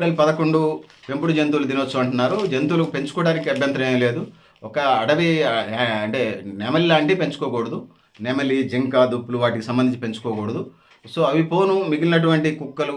April పదకొండు పెంపుడు జంతువుల దినోత్సవం అంటున్నారు. జంతువులు పెంచుకోవడానికి అభ్యంతరం ఏం లేదు. ఒక అడవి అంటే నెమలి లాంటివి పెంచుకోకూడదు. నెమలి జింక దుప్పులు వాటికి సంబంధించి పెంచుకోకూడదు. సో అవి పోను మిగిలినటువంటి కుక్కలు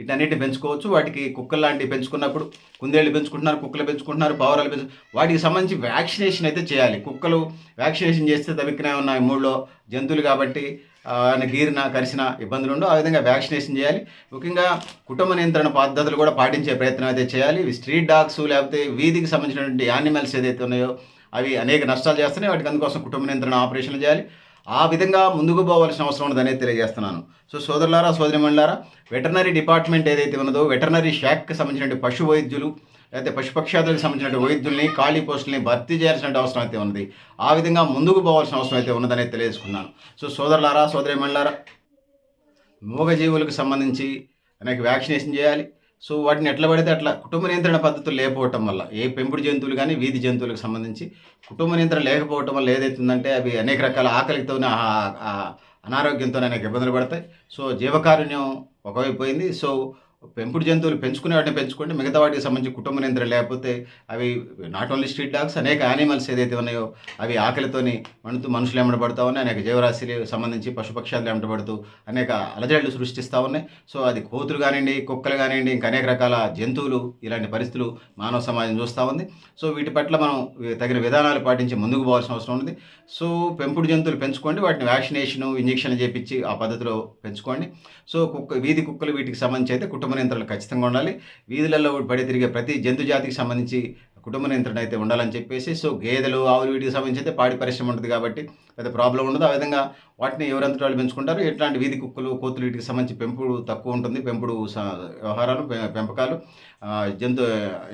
వీటన్నిటిని పెంచుకోవచ్చు. వాటికి కుక్కలు లాంటివి పెంచుకున్నప్పుడు కుందేళ్ళు పెంచుకుంటున్నారు కుక్కలు పెంచుకుంటున్నారు పావురాలు పెంచు వాటికి సంబంధించి వ్యాక్సినేషన్ అయితే చేయాలి. కుక్కలు వ్యాక్సినేషన్ చేస్తే తవిక్కినే ఉన్నాయి మూడులో జంతువులు కాబట్టి ఆయన గీరిన కరిసిన ఇబ్బందులు ఉండవు. ఆ విధంగా వ్యాక్సినేషన్ చేయాలి. ముఖ్యంగా కుటుంబ నియంత్రణ పద్ధతులు కూడా పాటించే ప్రయత్నం అయితే చేయాలి. ఇవి స్ట్రీట్ డాగ్స్ లేకపోతే వీధికి సంబంధించినటువంటి యానిమల్స్ ఏదైతే ఉన్నాయో అవి అనేక నష్టాలు చేస్తున్నాయి. వాటికి అందుకోసం కుటుంబ నియంత్రణ ఆపరేషన్లు చేయాలి. ఆ విధంగా ముందుకు పోవాల్సిన అవసరం ఉన్నదనేది తెలియజేస్తున్నాను. సో సోదరులారా సోదరిమణులారా వెటర్నరీ డిపార్ట్మెంట్ ఏదైతే ఉన్నదో వెటర్నరీ శాఖకి సంబంధించిన పశు వైద్యులు లేకపోతే పశుపక్షాదులకు సంబంధించిన వైద్యుల్ని ఖాళీ పోస్టుల్ని భర్తీ చేయాల్సిన అవసరం అయితే ఉన్నది. ఆ విధంగా ముందుకు పోవాల్సిన అవసరం అయితే ఉన్నదనే తెలియజేసుకున్నాను. సో సోదరులారా సోదరిమణులారా మూగజీవులకు సంబంధించి అనేక వ్యాక్సినేషన్ చేయాలి. సో వాటిని ఎట్లా పడితే అట్లా కుటుంబ నియంత్రణ పద్ధతులు లేకపోవటం వల్ల ఏ పెంపుడు జంతువులు కానీ వీధి జంతువులకు సంబంధించి కుటుంబ నియంత్రణ లేకపోవటం వల్ల ఏదైతుందంటే అవి అనేక రకాల ఆకలితో అనారోగ్యంతో అనేక ఇబ్బందులు పడతాయి. సో జీవకారుణ్యం ఒకవైపు పోయింది. సో పెంపుడు జంతువులు పెంచుకునే వాటిని పెంచుకోండి. మిగతా వాటికి సంబంధించి కుటుంబ నియంత్రణ లేకపోతే అవి నాట్ ఓన్లీ స్ట్రీట్ డాగ్స్ అనేక యానిమల్స్ ఏదైతే ఉన్నాయో అవి ఆకలితోని మనుతూ మనుషులు ఎమ్మడబడతా ఉన్నాయి. అనేక జీవరాశులు సంబంధించి పశుపక్షాలు ఎమ్మడబడుతూ అనేక అలజడులు సృష్టిస్తూ ఉన్నాయి. సో అది కోతులు కానివ్వండి కుక్కలు కానివ్వండి ఇంకా అనేక రకాల జంతువులు ఇలాంటి పరిస్థితులు మానవ సమాజం చూస్తూ ఉంది. సో వీటి పట్ల మనం తగిన విధానాలు పాటించి ముందుకు పోవాల్సిన అవసరం ఉంది. సో పెంపుడు జంతువులు పెంచుకోండి. వాటిని వ్యాక్సినేషన్ ఇంజెక్షన్ చేపించి ఆ పద్ధతిలో పెంచుకోండి. సో కుక్క వీధి కుక్కలు వీటికి సంబంధించి అయితే కుటుంబ నియంత్రణలు ఖచ్చితంగా ఉండాలి. వీధులలో పడి తిరిగే ప్రతి జంతు జాతికి సంబంధించి కుటుంబ నియంత్రణ అయితే ఉండాలని చెప్పేసి సో గేదెలు ఆవులు వీటికి సంబంధించి అయితే పాడి పరిశ్రమ ఉంటుంది కాబట్టి పెద్ద ప్రాబ్లం ఉండదు. ఆ విధంగా వాటిని ఎవరంతటి వాళ్ళు పెంచుకుంటారు? ఎట్లాంటి వీధి కుక్కలు కోతులు వీటికి సంబంధించి పెంపుడు తక్కువ ఉంటుంది. పెంపుడు స- వ్యవహారాలు పె- పెంపకాలు జంతు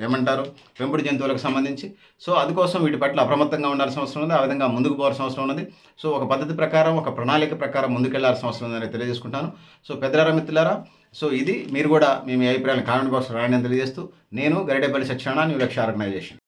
ఏమంటారు? పెంపుడు జంతువులకు సంబంధించి. సో అందుకోసం వీటి పట్ల అప్రమత్తంగా ఉండాల్సిన అవసరం ఉంది. ఆ విధంగా ముందుకు పోవాల్సిన అవసరం ఉన్నది. సో ఒక పద్ధతి ప్రకారం ఒక ప్రణాళిక ప్రకారం ముందుకెళ్ళాల్సిన అవసరం ఉందని తెలియజేసుకుంటాను. సో పెద్దలారా మిత్రులారా సో ఇది మీరు కూడా మీ అభిప్రాయాలను కామెంట్ బాక్స్ రాయని తెలియజేస్తూ నేను గరిడేపల్లి సత్యనారాయణ న్యూ లక్ష్య ఆర్గనైజేషన్